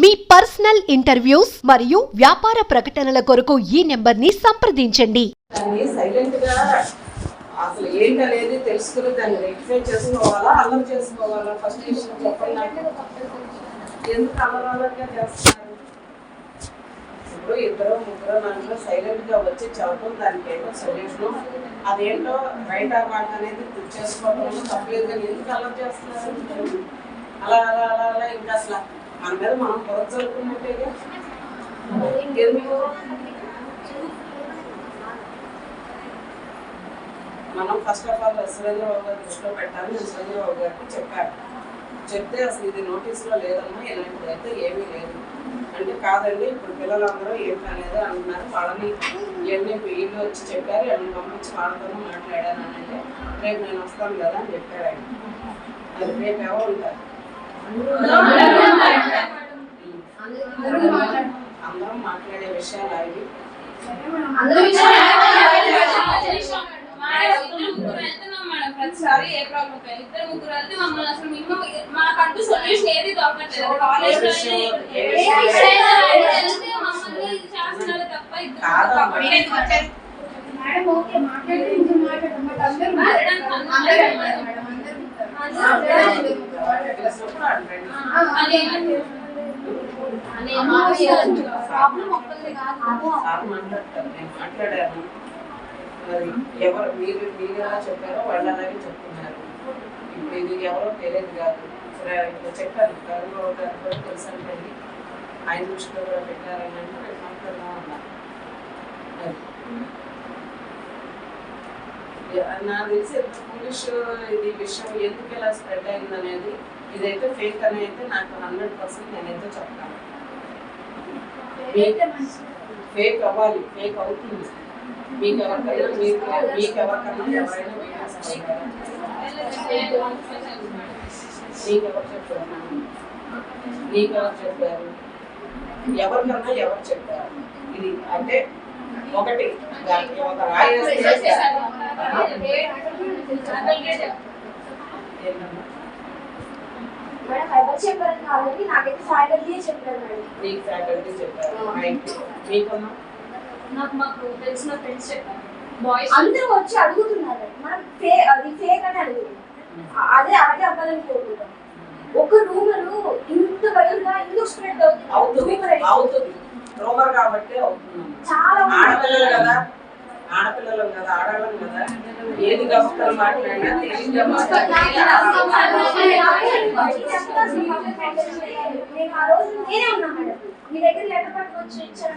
మీ personal interviews మరియు వ్యాపార ప్రకటనల కొరకు ఈ నెంబర్ని సంప్రదించండి. అసలు ఏంటనేది తెలుసుకుని దాన్ని రెక్టిఫై చేసుకోవాలా అల్లం చేసుకోవాలా? ఫస్ట్ విషయం చెప్పండి. నాకు ఎందుకు అల్లరి అల్లరిగా చేస్తున్నారు? ఇప్పుడు ఇద్దరు ముగ్గురు దాంట్లో సైలెంట్గా వచ్చి చెప్పడం దానికి ఏంటో సొల్యూషన్ అదేంటో రైట్ ఆర్ రాంగ్ అనేది చేసుకోవడం తప్పలేదు కానీ ఎందుకు అల్లరి చేస్తున్నారు? అలా అలా అలా అలా ఇంకా అసలు మన మీద మనం పొరచ మనం ఫస్ట్ ఆఫ్ ఆల్ సురేంద్రబాబు గారి దృష్టిలో పెట్టాలి. నేను సురేంద్రబాబు గారికి చెప్పాను. చెప్తే అసలు ఇది నోటీస్లో లేదమ్మా ఇలాంటిది అయితే ఏమీ లేదు. అంటే కాదండి ఇప్పుడు పిల్లలందరూ ఏం అనేది అంటున్నారు. వాళ్ళని ఇవన్నీ వీళ్ళు వచ్చి చెప్పారు వాళ్ళని పంపించి వాళ్ళతో మాట్లాడాను అని అంటే రేపు నేను వస్తాను కదా అని చెప్పారు ఆయన. అది రేపు ఎవరు ఉంటారు? అందరం మాట్లాడే విషయాలు అవి ప్రతిసారి ఏ ప్రాబ్లం ఇద్దరు ముగ్గురు వెళ్తే మమ్మల్ని అసలు మినిమం మాకంటూ సొల్యూషన్ ఏది దొరకట్లేదు కాలేజ్ వెళ్తే మమ్మల్ని చేస్తున్నారు తప్ప కాదమ్మా. ఇద్దరు మేడం ఓకే మాట్లాడితే ఇంకా మాట్లాడడం బట్ అందరూ మాట్లాడారు ఎవరు మీరు మీరు ఎలా చెప్పారో వాళ్ళు అలాగే చెప్తున్నారు ఇప్పుడు ఇది ఎవరో తెలియదు కాదు సరే ఇప్పుడు చెప్పాను కరువు గారు కూడా తెలుసు అంటే ఆయన దృష్టిలో కూడా పెట్టారని అంటే మాట్లాడదాం అన్నారు అది. నాకు తెలిసి పోలీస్ ఇది విషయం ఎందుకు ఇలా స్ప్రెడ్ అయింది అనేది ఇదైతే ఫేక్ అని అయితే నాకు హండ్రెడ్ పర్సెంట్ నేనైతే చెప్తాను. ఫేక్ అవ్వాలి. ఫేక్ అవుతుంది. మీకు ఎవరికైనా మీకు మీకు ఎవరికైనా ఎవరైనా? మీకు ఎవరు చెప్పారు? మీకు ఎవరు చెప్పారు? ఎవరికన్నా ఎవరు చెప్పారు? ఇది అంటే ఒకటి. దానికి ఒక రాయి వేస్తే ఏంటమ్మా? మేడం ఎవరు చెప్పారు కాదని నాకైతే ఫ్యాకల్టీ చెప్పారు. మేడం నీకు ఫ్యాకల్టీ చెప్పారు రైట్ మీకమ్మా నాకు మాకు తెలిసిన ఫ్రెండ్స్ చెప్పారు. బాయ్స్ అందరూ వచ్చి అడుగుతున్నారు మనం ఫే అది ఫేక్ అని అడుగుతున్నాం అ- అదే అలాగే అవ్వాలని కోరుకుంటాం ఒక రూమరు ఇంత వైల్డ్గా ఎందుకు స్ప్రెడ్ అవుతుంది. అవుతుంది. రోమర్ కాబట్టి చాలా ఆడపిల్లలు కదా ఆడపిల్లలు కదా ఆడవాళ్ళం కదా ఏది మాట్లాడినా మీ దగ్గర లెటర్ పట్టుకొచ్చి ఇచ్చాను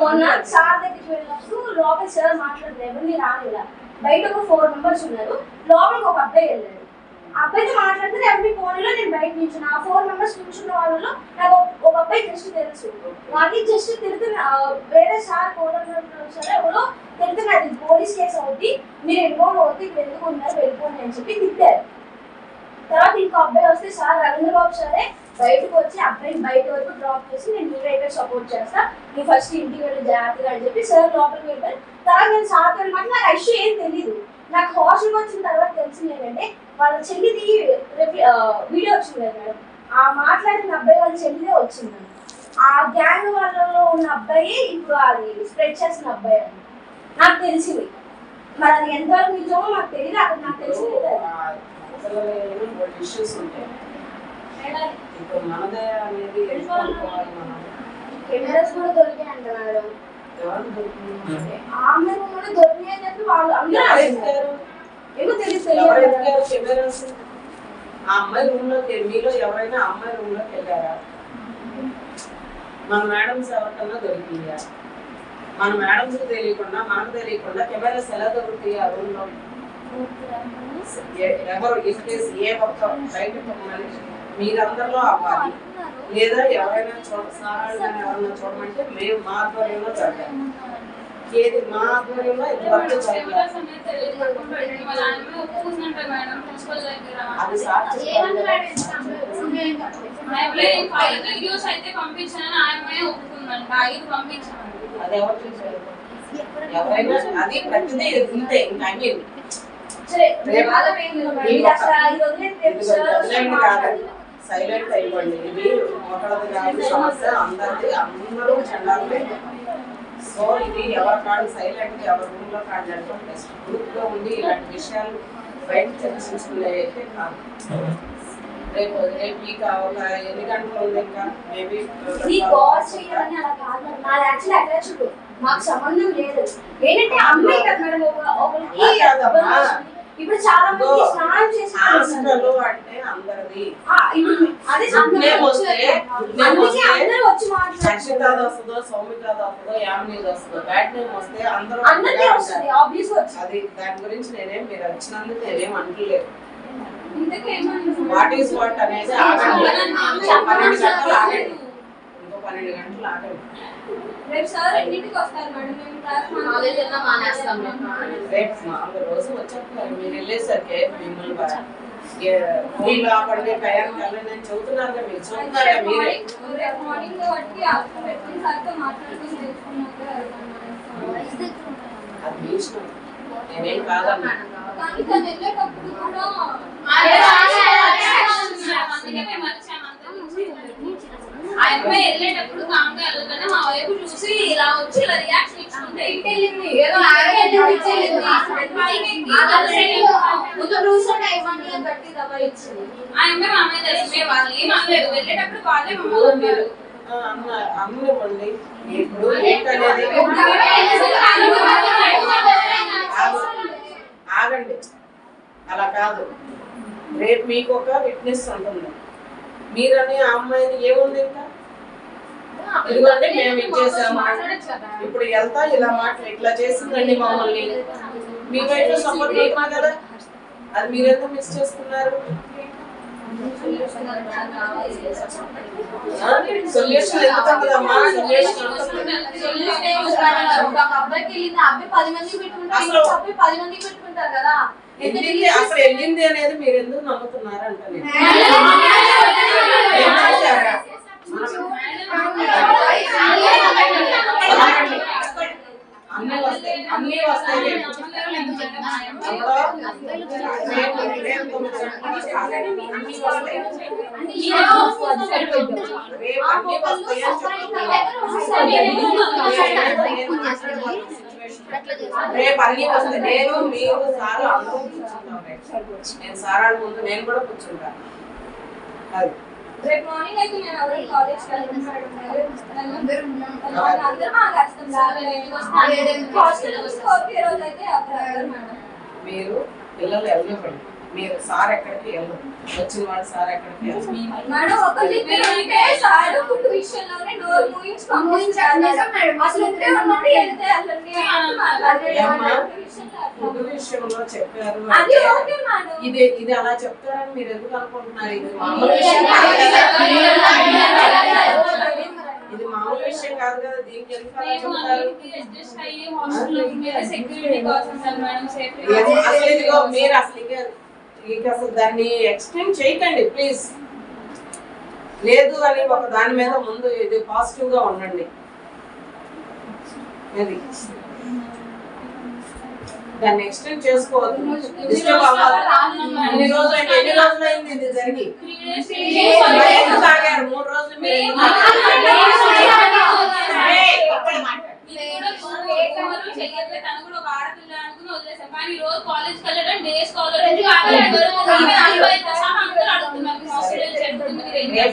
మొన్న. సార్ దగ్గరికి వెళ్ళినప్పుడు లోపల సార్ మాట్లాడలేదు ఎవరిని రానిలా బయట ఒక ఫోర్ మెంబర్స్ ఉన్నారు లోపలికి ఒక అబ్బాయి వెళ్ళాడు ఆ అబ్బాయితో మాట్లాడితే ఎవరి ఫోన్లో నేను బయట నిల్చున్నా. ఆ ఫోర్ మెంబర్స్ నిల్చున్న వాళ్ళలో నాకు ఒక- అబ్బాయి జస్ట్ తెలుసు. అది జస్ట్ తిరుగుతున్న వేరే సార్ కోరుతున్నారు సరే ఎవరో తిరుగుతున్న అది పోలీస్ కేసు అవుతుంది మీరు ఇన్వాల్వ్ అవుతుంది ఇక్కడ ఎందుకు ఉన్నారు? వెళ్ళిపోండి అని చెప్పి తిట్టారు. తర్వాత ఇంకో అబ్బాయి వస్తే సార్ రవీంద్రబాబు సరే బయటకు వచ్చి అబ్బాయిని బయట వరకు డ్రాప్ చేసి నేను మీరైతే సపోర్ట్ చేస్తా. నీ ఫస్ట్ ఇంటికి వెళ్ళి జాగ్రత్తగా అని చెప్పి సార్ లోపలికి వెళ్ళిపోయి తర్వాత నేను సార్ వెళ్ళమాట నాకు ఇష్యూ ఏం తెలియదు నాకు హాస్టల్కి వచ్చిన తర్వాత తెలిసింది ఏంటంటే వాళ్ళ చెల్లిది వీడియో వచ్చింది కదా మేడం. ఆ మాట్లాడిన అబ్బాయి వాళ్ళ చెల్లిదే వచ్చింది. ఆ గ్యాంగ్ వాళ్ళలో ఉన్న అబ్బాయి ఇప్పుడు అది స్ప్రెడ్ చేసిన అబ్బాయి అని నాకు తెలిసింది. మరి అది ఎంతవరకు నిజమో నాకు తెలియదు. అక్కడ నాకు తెలిసింది ఇష్యూస్ ఉంటాయి. ఇప్పుడు మనదే అనేది ఎందుకు అనుకోవాలి మనం. కెమెరాస్ కూడా దొరికాయంట మేడం. ఎవరికి దొరుకుతుంది? ఆమె కూడా దొరికాయి అని చెప్పి వాళ్ళు అందరూ ఏమో ఆ అమ్మాయి రూమ్లోకి మీలో ఎవరైనా అమ్మాయి రూమ్లోకి వెళ్ళారా? మన మేడమ్స్ ఎవరికన్నా దొరికిందా? మన మేడమ్స్ తెలియకుండా మనకు తెలియకుండా కెమెరాస్ ఎలా దొరుకుతాయి ఆ రూమ్లో ఎవరు? ఏ ఒక్క బయట మనిషి మీరందరిలో అవ్వాలి. లేదా ఎవరైనా చూడ సారాలు కానీ ఎవరైనా చూడమంటే మేము మా ఆధ్వర్యంలో చదివాము ఏది మా ఆధ్వర్యంలో అది అది ఎవరు ఎవరైనా అది ఇంకా సైలెంట్ అయిపోండి. ఇది మోటార్ కాదు సమస్య. అందరికీ అందరూ చండాలే సో ఇది ఎవరి కాడు సైలెంట్ ఎవరి రూమ్లో కాడు నడపడం బెస్ట్ గ్రూప్లో ఉండి ఇలాంటి విషయాలు బయట చర్చించుకునే అయితే కాదు. రేపు రేపు ఇక ఒక ఎన్ని గంటలు ఉంది ఇంకా? మేబీ కాదు. మాకు సంబంధం లేదు. ఏంటంటే అమ్మాయి కదా మేడం ఒక- ఒకరికి. ఇప్పుడు చాలా మంది స్నానం అంటే అందరిది. అదే అందుకే వస్తుందో సౌమిత వస్తుందో యామిని వస్తుందో బ్యాడ్ నేమ్ వస్తే అందరూ అందరికీ వస్తుంది. ఆబ్వియస్ అది దాని గురించి నేనేం మీరు వచ్చినందుకు నేనేం అంటలేదు వాట్ ఈస్ వాట్ అనేది ఆగండి. ఇంకో పన్నెండు గంటలు ఆగండి. ఇంకో పన్నెండు గంటలు ఆగండి. రేపు సార్ ఎన్నింటికి వస్తారు మేడం మేము క్లాస్ కాలేజ్ అన్నా మానేస్తాం మేము. రేపు నాలుగు రోజు వచ్చేస్తారు మీరు వెళ్ళేసరికి మిమ్మల్ని ఫోన్ ఆపండి టయానికి వెళ్ళండి అని చెబుతున్నారు కదా మీరు చూస్తున్నారా మీరే? రేపు మార్నింగ్ వాటికి అర్థం పెట్టుకుని సార్తో మాట్లాడుకుని తెలుసుకున్నాక అది మీ ఇష్టం. నేనేం కాదన్నా. కానీ తను వెళ్ళేటప్పుడు కూడా అదే అదే అదే అందుకే మేము ఆ అమ్మాయి వెళ్ళేటప్పుడు కామ్గా వెళ్ళగానే మా వైపు చూసి ఇలా వచ్చి ఇలా రియాక్షన్ ఇచ్చుకుంటే ఇటు వెళ్ళింది? ఏదో వెళ్ళింది. ముందు గట్టి దబా ఇచ్చింది. ఆ అమ్మాయి మా అమ్మాయి తెలుసు వాళ్ళు ఏం అనలేదు. వెళ్ళేటప్పుడు వాళ్ళే మమ్మల్ని అన్నారు. ఇప్పుడు ఆగు. ఆగండి. అలా కాదు. రేపు మీకు ఒక విట్నెస్ ఉంటుంది. మీరని ఆ అమ్మాయిని ఏముంది ఇంకా? మేము ఇచ్చేసాము. ఇప్పుడు వెళ్తా ఇలా మాట్లా ఇట్లా చేసిందండి మమ్మల్ని. మీ వైపు సపోర్ట్ చేయమా కదా? అది మీరెందుకు మిస్ చేస్తున్నారు? సొల్యూషన్ అబ్బాయికి పది మందికి పెట్టుకుంటారు కదా. అసలు వెళ్ళింది అనేది మీరు ఎందుకు నమ్ముతున్నారు అంటే? అన్నీ వస్తాయి అన్నీ వస్తాయి రేపు. అన్ని వస్తాయి నేను మీరు సార్ అందరూ కూర్చుంటాం నేను సారాల ముందు నేను కూడా కూర్చుంటాను అది రేపు మార్నింగ్ అయితే నేను కాలేజ్ అందరూ మాకు వస్తాం హాస్టల్ రోజు అయితే అప్పుడు మేడం. మీరు పిల్లలు వెళ్ళకండి మీరు సార్ ఎక్కడికి వెళ్ళరు. వచ్చిన వాడు సార్ ఎక్కడికి ఫుడ్ విషయంలో చెప్పారు ఇది ఇది అలా చెప్తారని మీరు ఎందుకు అనుకుంటున్నారు? ఇది మామూలు విషయం ఇది మామూలు విషయం కాదు కదా. దీనికి ఎందుకు అసలు మీరు అసలు ఇక అసలు దాన్ని ఎక్స్టెండ్ చేయకండి ప్లీజ్ లేదు అని ఒక దాని మీద ముందు ఇది పాజిటివ్గా ఉండండి. అది. దాన్ని ఎక్స్టెండ్ చేసుకోవద్దు డిస్టర్బ్ అవ్వదు ఎన్ని రోజులు అయింది ఎన్ని రోజులు అయింది ఇది జరిగి త్రీ డేస్ మరి ఎందుకు ఆగారు మూడు రోజులు మీరు వెళ్ళడం డే స్కాలర్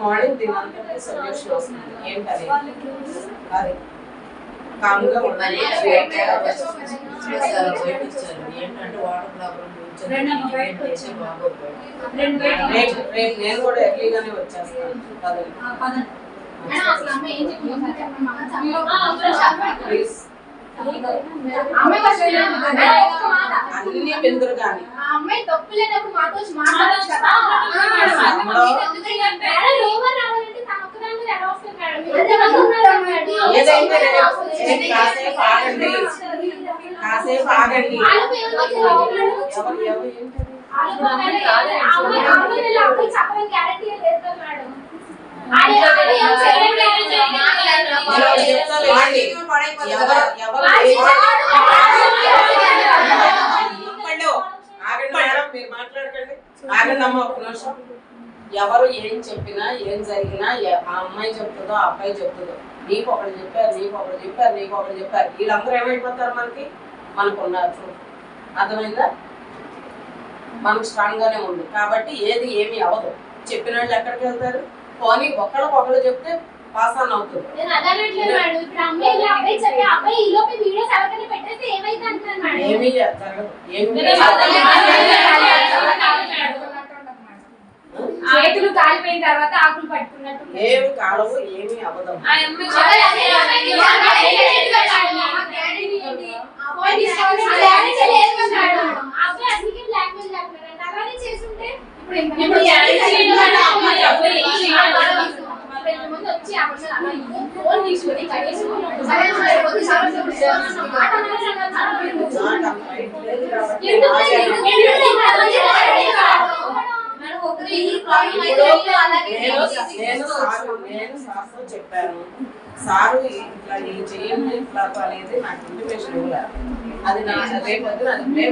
మార్నింగ్ వస్తుంది. ఏంటది? అది. కామ్గా ఉండాలి. ఏంటంటే వాటర్ ప్రాబ్లం నేను కూడా ఎర్లీగానే వచ్చేస్తాను. అన్ని బెందురు కానీ ఆ అమ్మాయి తప్పు లేనప్పుడు మాతో మాట్లాడొచ్చు కదా. కాసేపు ఆగండి. కాసేపు ఆగండి. ఆగండి మేడం మీరు మాట్లాడకండి. ఆగండి అమ్మ ఒక నిమిషం. ఎవరు ఏం చెప్పినా ఏం జరిగినా ఆ అమ్మాయి చెప్తుందో ఆ అబ్బాయి చెప్తుందో. నీకు ఒకటి చెప్పారు నీకు ఒకటి చెప్పారు నీకు ఒకటి చెప్పారు. వీళ్ళందరూ ఏమైపోతారు మనకి? మనకు ఉన్నారు proof. అర్థమైందా? మనకు స్ట్రాంగ్ గానే ఉంది కాబట్టి ఏది ఏమి అవ్వదు. చెప్పిన వాళ్ళు ఎక్కడికి వెళ్తారు? పోనీ ఒకళ్ళకి ఒకళ్ళు చెప్తే పాస్ ఆన్ అవుతుంది. నేను అదనట్లేదు మేడం ఇప్పుడు అమ్మాయి ఇలా అబ్బాయి చెప్పి అబ్బాయి ఈ లోపు వీడియోస్ ఎవరికైనా పెట్టేస్తే ఏమైతే అంటున్నాను మేడం ఏమీ జరగదు ఏమి చేతులు కాలిపోయిన తర్వాత ఆకులు పట్టుకున్నట్టు ఏమి కాలవు ఫోన్ తీసుకొని కనీసం నేను నేను సారు నేను సార్తో చెప్పాను సారు ఇట్లా ఇది చేయండి ఇట్లా అనేది నాకు ఇంటిమేషన్ ఇవ్వలేదు అది నా రేపు అవుతుంది.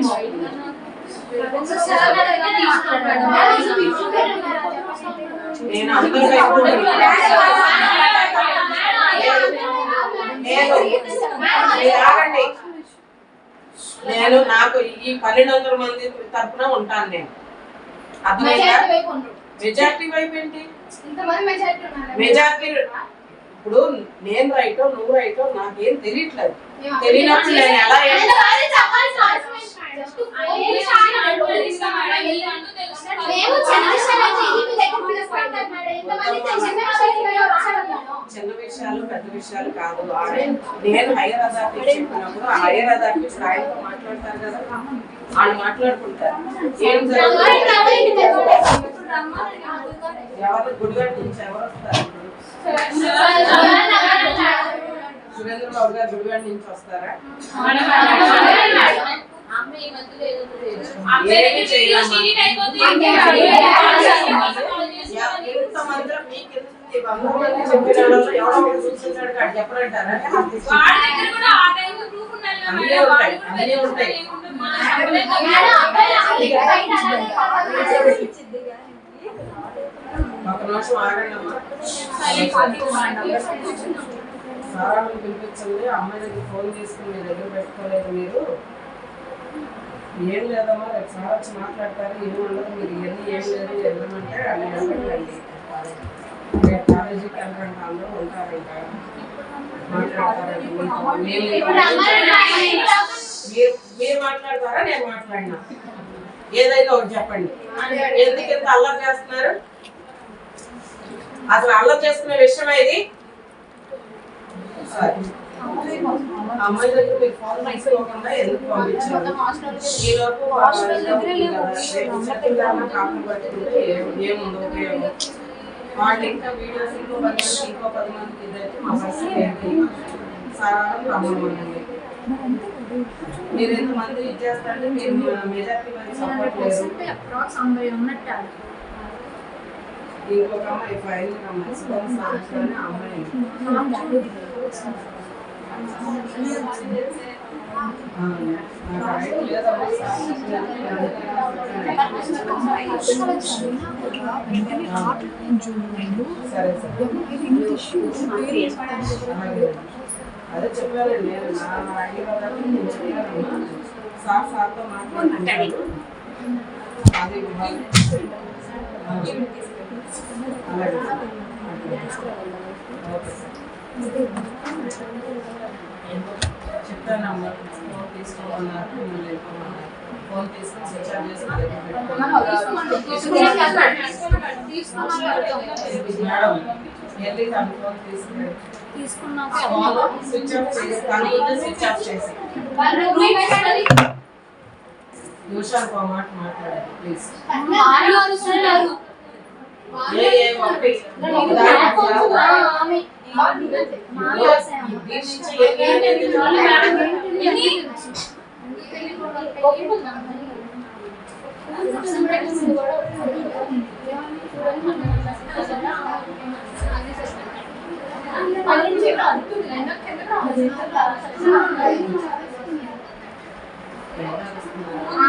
నేను నేను ఆగండి నేను నాకు ఈ పన్నెండు వందల మంది తరపున ఉంటాను నేను. అర్థమైందా? మెజారిటీ వైపు ఏంటి? ఇంతమంది మెజారిటీ ఇప్పుడు నేను రైటో నువ్వు రైటో నాకేం తెలియట్లేదు. తెలియనప్పుడు నేను ఎలా చిన్న విషయాలు పెద్ద విషయాలు కాదు. నేను హైయర్ అథారిటీ చెప్పినప్పుడు ఆ హైయర్ అథారిటీ ఆయనతో మాట్లాడతారు కదా. వాళ్ళు మాట్లాడుకుంటారు. ఏం జరుగుతుంది. ఎవరు గుడివాడ నుంచి ఎవరు వస్తారు? సురేంద్ర బాబు గారు నుంచి మీకు చెప్పరంటారా? అన్నీ ఉంటాయి అన్నీ ఉంటాయి మేడం అబ్బాయి అసలు బయట అలానే కావాలి. ఒక నిమిషం ఆగండి అమ్మా సారాలను పిలిపించండి అమ్మాయి దగ్గర ఫోన్ తీసుకుని మీ దగ్గర పెట్టుకోలేదు మీరు ఏం లేదమ్మా రేపు సార్ వచ్చి మాట్లాడతారు ఏం ఉండదు మీరు ఇవన్నీ ఏం లేదు వెళ్ళమంటే వాళ్ళు వెళ్ళండి రేపు కాలేజీకి వెళ్ళరంట అందరూ ఉంటారు ఇంకా మాట్లాడతారండి మీతో. మేము ఇప్పుడు అమ్మాయి మీరు మీరు మాట్లాడతారా? నేను మాట్లాడినా. ఏదైనా ఒకటి చెప్పండి. ఎందుకు ఇంత అల్లరి చేస్తున్నారు? అసలు అల్లరి చేసుకునే విషయం ఇది? సరే. అమ్మాయి దగ్గర ఫోన్ తీసుకోకుండా ఎందుకు పంపించారు? ఈ లోపు వాళ్ళు ఇంకా వీడియోస్ ఇంకో పది మంది ఇంకో పది మందికి ఇదైతే మా పరిస్థితి ఏంటి సారాలను రమ్మనండి మీరు ఎంతమంది ఇది చేస్తారంటే మీరు మెజార్టీ మంది సపోర్ట్ లేదు ఇంకొక అమ్మాయి ఫైల్ అమ్మాయి సుగం సాక్షి అమ్మాయి ఆ, నాకు రైట్ లేదమ్మా సాక్షి సరే సరే అలాగే. అదే చెప్పానండి నేను నా ఐడి వాళ్ళకి నేను చెప్పానమ్మా సార్ సార్తో మాట్లాడుతున్నాను అది చెప్తానమ్మా ఫోన్ తీసుకోమన్నారు మిమ్మల్ని వెళ్ళిపోమన్నారు ఫోన్ తీసుకొని స్విచ్ ఆఫ్ మేడం వెళ్ళి ఫోన్ స్విచ్ ఆఫ్ చేసి స్విచ్ ఆఫ్ చేసి మాట మాట్లాడాలి ప్లీజ్ వాళ్ళు అరుస్తున్నారు. ఏ ఏ ఒకటి ప్లాట్ఫామ్స్ ఆ, ఆమె.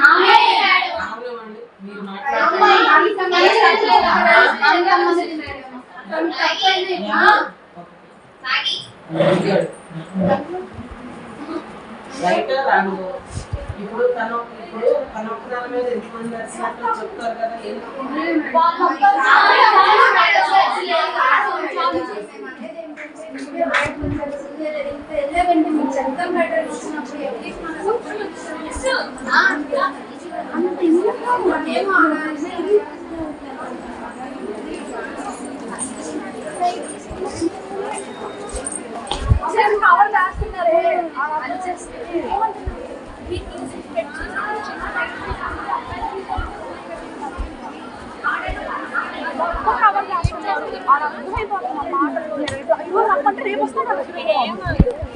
ఆమె అవునండి మీరు మాట్లాడండి రైట్ రాంగ్ ఇప్పుడు తను ఇప్పుడు తన ఒక్కదాని మీద ఎంతమంది నడిచినట్టు చెప్తారు కదా ఎందుకు